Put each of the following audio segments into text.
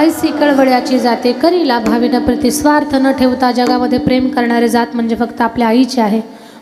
ऐसी कळवळ्याची जाते करीला भावीन प्रति स्वार्थ न ठेवता जगामध्ये प्रेम करणारे जात म्हणजे फक्त आपल्या आईची आहे.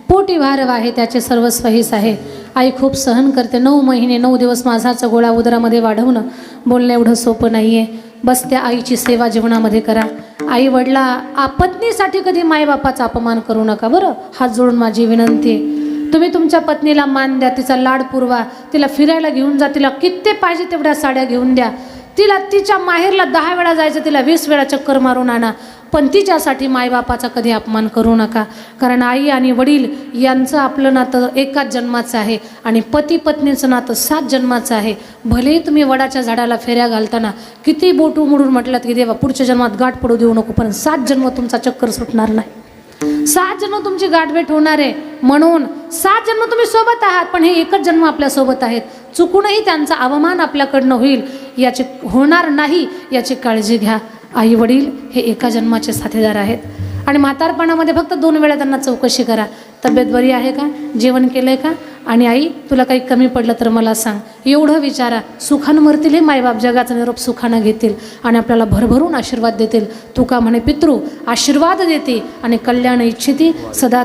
पोटी भारव आहे त्याचे सर्वस्व हीच आहे. आई खूप सहन करते. नऊ महिने नऊ दिवस माझाचा गोळा उदरामध्ये वाढवणं बोलणं एवढं सोपं नाही आहे बस त्या आईची सेवा जीवनामध्ये करा. आई वडला आपत्नीसाठी कधी मायबापाचा अपमान करू नका बरं? हात जोडून माझी विनंती आहे. तुम्ही तुमच्या पत्नीला मान द्या तिचा लाड पुरवा तिला फिरायला घेऊन जा तिला कित्ते पाहिजे तेवढ्या साड्या घेऊन द्या. तिला तिच्या माहेरला दहा वेळा जायचं तिला वीस वेळा चक्कर मारून आणा. पण तिच्यासाठी मायबापाचा कधी अपमान करू नका. कारण आई आणि वडील यांचं आपलं नातं एकाच जन्माचं आहे आणि पती पत्नीचं नातं सात जन्माचं आहे. भलेही तुम्ही वडाच्या झाडाला फेऱ्या घालताना किती बोट उमडून म्हटलं की देवा पुढच्या जन्मात गाठ पडू देऊ नको पण सात जन्म तुमचा चक्कर सुटणार नाही. सात जन्म तुमची गाठभेट होणार आहे. म्हणून सात जन्म तुम्ही सोबत आहात पण हे एकच जन्म आपल्यासोबत आहेत. चुकूनही त्यांचा अवमान आपल्याकडनं होईल याची होणार नाही याची काळजी घ्या. आई वडील हे एका जन्माचे साथीदार आहेत. आणि म्हातारपणामध्ये फक्त दोन वेळा त्यांना चौकशी करा. तब्येत बरी आहे का? जेवण केलं आहे का? आणि आई तुला काही कमी पडलं तर मला सांग. एवढं विचारा. सुखानं मरतील हे मायबाप जगाचा निरोप सुखानं घेतील आणि आपल्याला भरभरून आशीर्वाद देतील. तू का म्हणे पितृ? आशीर्वाद देते आणि कल्याण इच्छिती सदा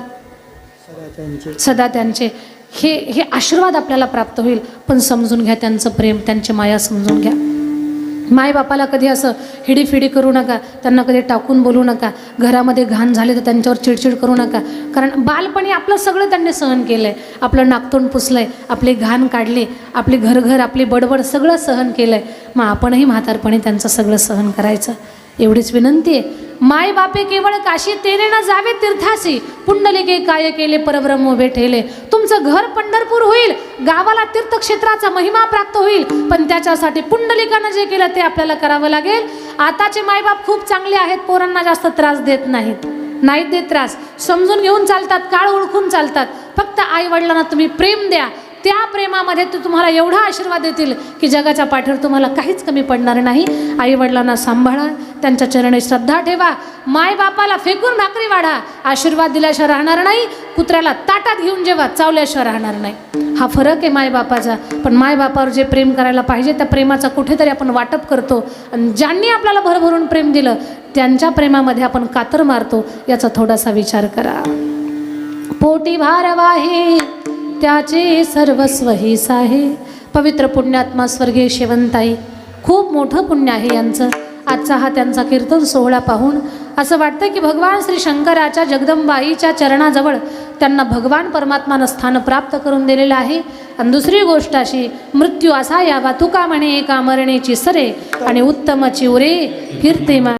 सदा त्यांचे. हे हे आशीर्वाद आपल्याला प्राप्त होईल पण समजून घ्या त्यांचं प्रेम त्यांची माया समजून घ्या. मायबापाला कधी असं हिडीफिडी करू नका त्यांना कधी टाकून बोलू नका घरामध्ये घाण झाले तर त्यांच्यावर चिडचिड करू नका. कारण बालपणी आपलं सगळं त्यांनी सहन केलं आहे आपलं नाकतोंड पुसलं आहे आपली घाण काढली आपली घरघर आपली बडबड सगळं सहन केलं आहे मग आपणही म्हातारपणी त्यांचं सगळं सहन करायचं. एवढीच विनंती आहे. माय बापे केवळ काशी तेरे न जावे तीर्थासी. पुंडलिके काय केले परब्रह्म उभे ठेले तुमचं घर पंढरपूर होईल गावाला तीर्थक्षेत्राचा महिमा प्राप्त होईल. पण त्याच्यासाठी पुंडलिकानं जे केलं ते आपल्याला करावं लागेल. आताचे मायबाप खूप चांगले आहेत पोरांना जास्त त्रास देत नाहीत. नाहीत देत त्रास. समजून घेऊन चालतात काळ ओळखून चालतात. फक्त आई वडिलांना तुम्ही प्रेम द्या. त्या प्रेमामध्ये ते तुम्हाला एवढा आशीर्वाद देतील की जगाच्या पाठीवर तुम्हाला काहीच कमी पडणार नाही. आई वडिलांना सांभाळा. त्यांच्या चरणी श्रद्धा ठेवा. मायबापाला फेकून भाकरी वाढा. आशीर्वाद दिल्याशिवाय राहणार नाही. कुत्र्याला ताटात घेऊन जेव्हा चावल्याशिवाय राहणार नाही. हा फरक आहे मायबापाचा. पण मायबापावर जे प्रेम करायला पाहिजे त्या प्रेमाचा कुठेतरी आपण वाटप करतो. आणि ज्यांनी आपल्याला भरभरून प्रेम दिलं त्यांच्या प्रेमामध्ये आपण कातर मारतो. याचा थोडासा विचार करा. पोटी भारवाहे त्याचे सर्वस्व हीच आहे पवित्र पुण्यात्मा स्वर्गीय शेवंताई. खूप मोठं पुण्य आहे यांचं. आजचा हा त्यांचा कीर्तन सोहळा पाहून असं वाटतं की भगवान श्री शंकराच्या जगदंबाईच्या चरणाजवळ त्यांना भगवान परमात्मानं स्थान प्राप्त करून दिलेलं आहे. आणि दुसरी गोष्ट अशी मृत्यू असा यावा तुका म्हणे एका मरणेची सरे आणि उत्तमची उरे कीर्तिमा